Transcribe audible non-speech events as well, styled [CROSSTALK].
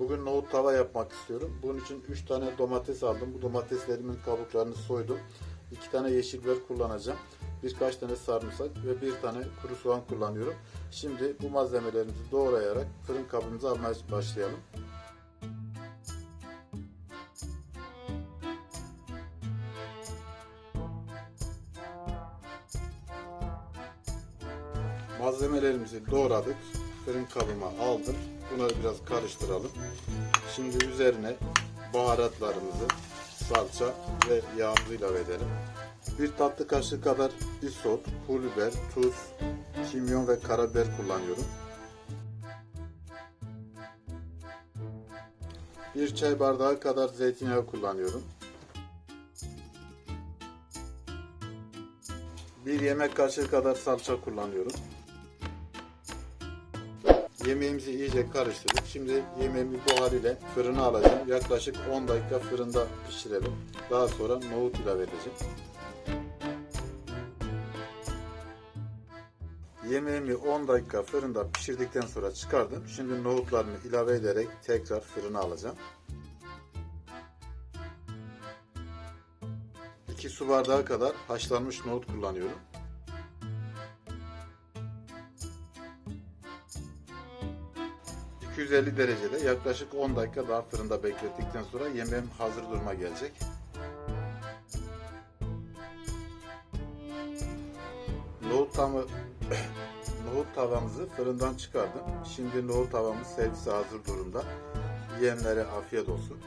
Bugün nohut tava yapmak istiyorum. Bunun için 3 tane domates aldım. Bu domateslerimin kabuklarını soydum. 2 tane yeşil biber kullanacağım. Birkaç tane sarımsak ve bir tane kuru soğan kullanıyorum. Şimdi bu malzemelerimizi doğrayarak fırın kabımıza almaya başlayalım. Malzemelerimizi doğradık. Fırın kabıma aldım. Bunları biraz karıştıralım. Şimdi üzerine baharatlarımızı, salça ve yağımızı ilave edelim. Bir tatlı kaşığı kadar isot, pul biber, tuz, kimyon ve karabiber kullanıyorum. Bir çay bardağı kadar zeytinyağı kullanıyorum. Bir yemek kaşığı kadar salça kullanıyorum. Yemeğimizi iyice karıştırdık. Şimdi yemeğimi buhar ile fırına alacağım. Yaklaşık 10 dakika fırında pişirelim. Daha sonra nohut ilave edeceğim. Yemeğimi 10 dakika fırında pişirdikten sonra çıkardım. Şimdi nohutlarımı ilave ederek tekrar fırına alacağım. 2 su bardağı kadar haşlanmış nohut kullanıyorum. ...250 derecede yaklaşık 10 dakika daha fırında beklettikten sonra yemeğim hazır duruma gelecek. Nohut tamı [COUGHS] nohut tavamızı fırından çıkardım. Şimdi nohut tavamız servise hazır durumda. Yiyenlere afiyet olsun.